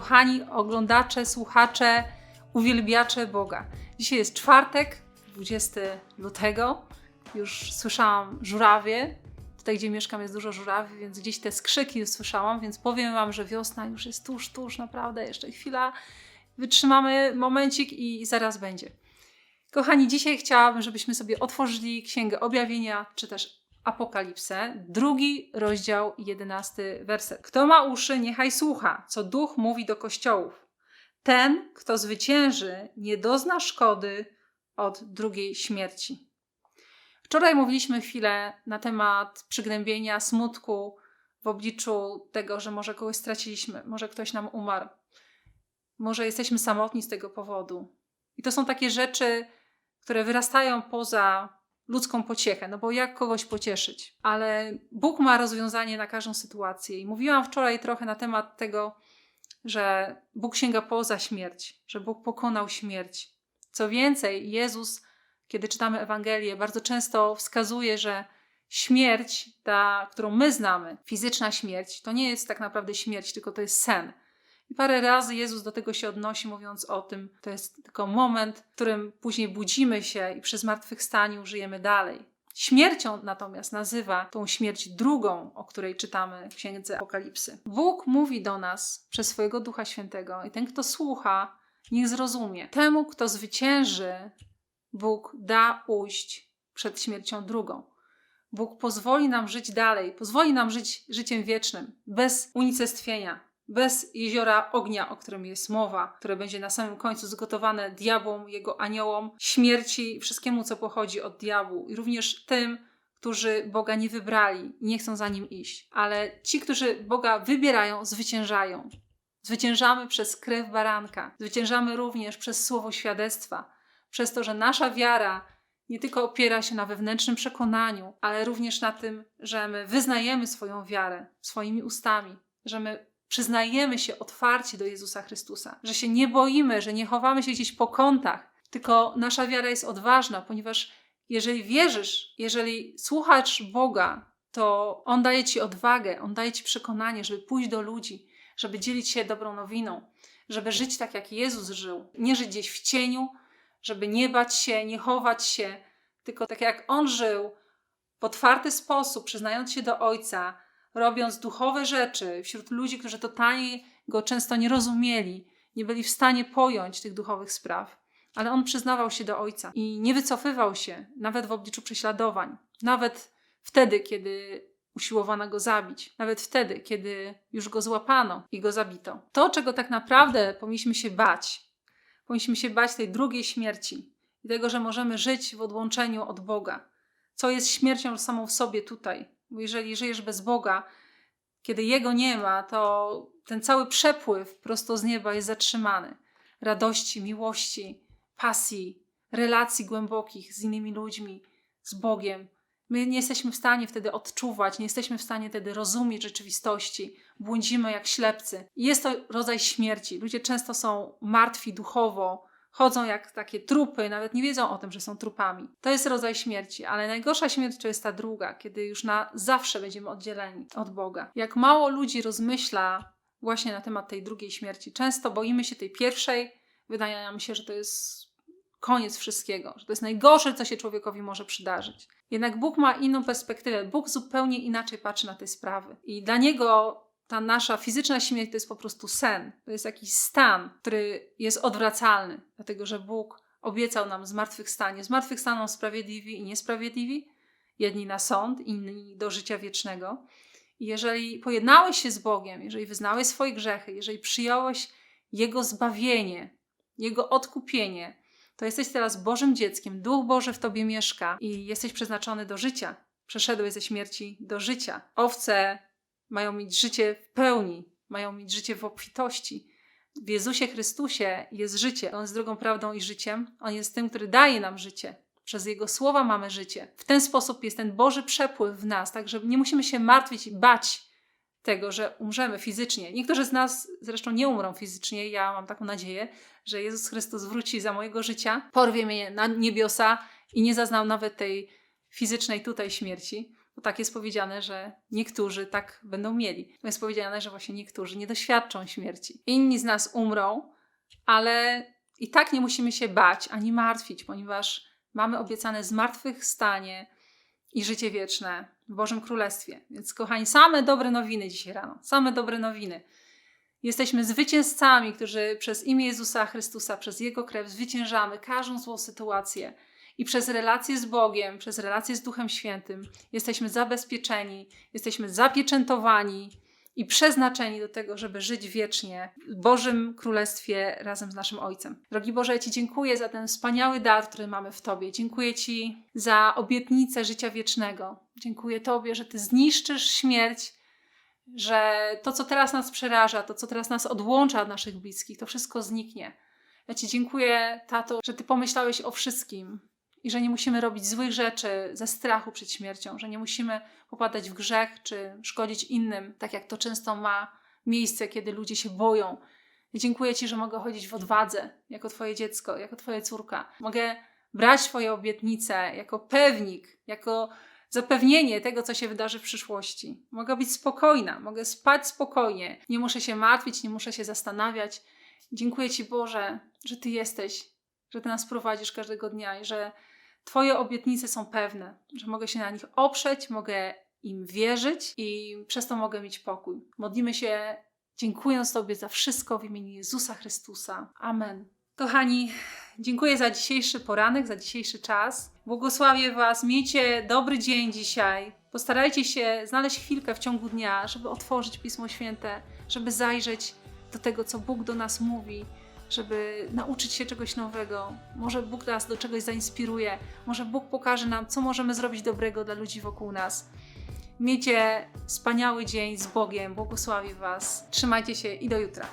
kochani oglądacze, słuchacze, uwielbiacze Boga. Dzisiaj jest czwartek, 20 lutego. Już słyszałam żurawie. Tutaj, gdzie mieszkam, jest dużo żurawi, więc gdzieś te skrzyki już słyszałam, więc powiem Wam, że wiosna już jest tuż, tuż, naprawdę. Jeszcze chwila, wytrzymamy momencik i zaraz będzie. Kochani, dzisiaj chciałabym, żebyśmy sobie otworzyli Księgę Objawienia, czy też Apokalipsę, drugi rozdział, jedenasty werset. Kto ma uszy, niechaj słucha, co Duch mówi do kościołów. Ten, kto zwycięży, nie dozna szkody od drugiej śmierci. Wczoraj mówiliśmy chwilę na temat przygnębienia, smutku w obliczu tego, że może kogoś straciliśmy, może ktoś nam umarł, może jesteśmy samotni z tego powodu. I to są takie rzeczy, które wyrastają poza ludzką pociechę, no bo jak kogoś pocieszyć? Ale Bóg ma rozwiązanie na każdą sytuację. I mówiłam wczoraj trochę na temat tego, że Bóg sięga poza śmierć, że Bóg pokonał śmierć. Co więcej, Jezus, kiedy czytamy Ewangelię, bardzo często wskazuje, że śmierć, ta, którą my znamy, fizyczna śmierć, to nie jest tak naprawdę śmierć, tylko to jest sen. I parę razy Jezus do tego się odnosi, mówiąc o tym, to jest tylko moment, w którym później budzimy się i przy zmartwychwstaniu żyjemy dalej. Śmiercią natomiast nazywa tą śmierć drugą, o której czytamy w Księdze Apokalipsy. Bóg mówi do nas przez swojego Ducha Świętego i ten, kto słucha, niech zrozumie. Temu, kto zwycięży, Bóg da ujść przed śmiercią drugą. Bóg pozwoli nam żyć dalej, pozwoli nam żyć życiem wiecznym, bez unicestwienia, bez jeziora ognia, o którym jest mowa, które będzie na samym końcu zgotowane diabłom, jego aniołom, śmierci, wszystkiemu, co pochodzi od diabłu i również tym, którzy Boga nie wybrali nie chcą za nim iść. Ale ci, którzy Boga wybierają, zwyciężają. Zwyciężamy przez krew baranka, zwyciężamy również przez słowo świadectwa, przez to, że nasza wiara nie tylko opiera się na wewnętrznym przekonaniu, ale również na tym, że my wyznajemy swoją wiarę swoimi ustami, że my przyznajemy się otwarcie do Jezusa Chrystusa, że się nie boimy, że nie chowamy się gdzieś po kątach, tylko nasza wiara jest odważna, ponieważ jeżeli wierzysz, jeżeli słuchasz Boga, to On daje ci odwagę, On daje ci przekonanie, żeby pójść do ludzi, żeby dzielić się dobrą nowiną, żeby żyć tak, jak Jezus żył, nie żyć gdzieś w cieniu, żeby nie bać się, nie chować się, tylko tak jak On żył, w otwarty sposób, przyznając się do Ojca, robiąc duchowe rzeczy wśród ludzi, którzy totalnie go często nie rozumieli, nie byli w stanie pojąć tych duchowych spraw. Ale on przyznawał się do ojca i nie wycofywał się, nawet w obliczu prześladowań, nawet wtedy, kiedy usiłowano go zabić, nawet wtedy, kiedy już go złapano i go zabito. To, czego tak naprawdę powinniśmy się bać, powinniśmy się bać tej drugiej śmierci i tego, że możemy żyć w odłączeniu od Boga, co jest śmiercią samą w sobie tutaj, bo jeżeli żyjesz bez Boga, kiedy Jego nie ma, to ten cały przepływ prosto z nieba jest zatrzymany. Radości, miłości, pasji, relacji głębokich z innymi ludźmi, z Bogiem. My nie jesteśmy w stanie wtedy odczuwać, nie jesteśmy w stanie wtedy rozumieć rzeczywistości. Błądzimy jak ślepcy. Jest to rodzaj śmierci. Ludzie często są martwi duchowo, chodzą jak takie trupy, nawet nie wiedzą o tym, że są trupami. To jest rodzaj śmierci, ale najgorsza śmierć to jest ta druga, kiedy już na zawsze będziemy oddzieleni od Boga. Jak mało ludzi rozmyśla właśnie na temat tej drugiej śmierci. Często boimy się tej pierwszej, wydaje nam się, że to jest koniec wszystkiego, że to jest najgorsze, co się człowiekowi może przydarzyć. Jednak Bóg ma inną perspektywę. Bóg zupełnie inaczej patrzy na te sprawy. I dla niego ta nasza fizyczna śmierć to jest po prostu sen. To jest jakiś stan, który jest odwracalny, dlatego że Bóg obiecał nam zmartwychwstanie. Zmartwychwstaną sprawiedliwi i niesprawiedliwi, jedni na sąd, inni do życia wiecznego. I jeżeli pojednałeś się z Bogiem, jeżeli wyznałeś swoje grzechy, jeżeli przyjąłeś Jego zbawienie, Jego odkupienie, to jesteś teraz Bożym dzieckiem, Duch Boży w tobie mieszka i jesteś przeznaczony do życia. Przeszedłeś ze śmierci do życia. Owce mają mieć życie w pełni, mają mieć życie w obfitości. W Jezusie Chrystusie jest życie. On jest drogą, prawdą i życiem. On jest tym, który daje nam życie. Przez Jego słowa mamy życie. W ten sposób jest ten Boży przepływ w nas, tak że nie musimy się martwić i bać tego, że umrzemy fizycznie. Niektórzy z nas zresztą nie umrą fizycznie. Ja mam taką nadzieję, że Jezus Chrystus wróci za mojego życia, porwie mnie na niebiosa i nie zaznał nawet tej fizycznej tutaj śmierci Bo tak jest powiedziane, że niektórzy tak będą mieli. Jest powiedziane, że właśnie niektórzy nie doświadczą śmierci. Inni z nas umrą, ale i tak nie musimy się bać ani martwić, ponieważ mamy obiecane zmartwychwstanie i życie wieczne w Bożym Królestwie. Więc, kochani, same dobre nowiny dzisiaj rano. Same dobre nowiny. Jesteśmy zwycięzcami, którzy przez imię Jezusa Chrystusa, przez Jego krew zwyciężamy każdą złą sytuację. I przez relacje z Bogiem, przez relacje z Duchem Świętym jesteśmy zabezpieczeni, jesteśmy zapieczętowani i przeznaczeni do tego, żeby żyć wiecznie w Bożym Królestwie razem z naszym Ojcem. Drogi Boże, ja Ci dziękuję za ten wspaniały dar, który mamy w Tobie. Dziękuję Ci za obietnicę życia wiecznego. Dziękuję Tobie, że Ty zniszczysz śmierć, że to, co teraz nas przeraża, to, co teraz nas odłącza od naszych bliskich, to wszystko zniknie. Ja Ci dziękuję, Tato, że Ty pomyślałeś o wszystkim i że nie musimy robić złych rzeczy ze strachu przed śmiercią, że nie musimy popadać w grzech czy szkodzić innym, tak jak to często ma miejsce, kiedy ludzie się boją. Dziękuję Ci, że mogę chodzić w odwadze jako Twoje dziecko, jako Twoja córka. Mogę brać Twoje obietnice jako pewnik, jako zapewnienie tego, co się wydarzy w przyszłości. Mogę być spokojna, mogę spać spokojnie, nie muszę się martwić, nie muszę się zastanawiać. Dziękuję Ci, Boże, że Ty jesteś, że Ty nas prowadzisz każdego dnia i że Twoje obietnice są pewne, że mogę się na nich oprzeć, mogę im wierzyć i przez to mogę mieć pokój. Modlimy się, dziękując Tobie za wszystko w imieniu Jezusa Chrystusa. Amen. Kochani, dziękuję za dzisiejszy poranek, za dzisiejszy czas. Błogosławię Was, miejcie dobry dzień dzisiaj. Postarajcie się znaleźć chwilkę w ciągu dnia, żeby otworzyć Pismo Święte, żeby zajrzeć do tego, co Bóg do nas mówi, żeby nauczyć się czegoś nowego. Może Bóg nas do czegoś zainspiruje, może Bóg pokaże nam, co możemy zrobić dobrego dla ludzi wokół nas. Miejcie wspaniały dzień z Bogiem, błogosławię Was. Trzymajcie się i do jutra.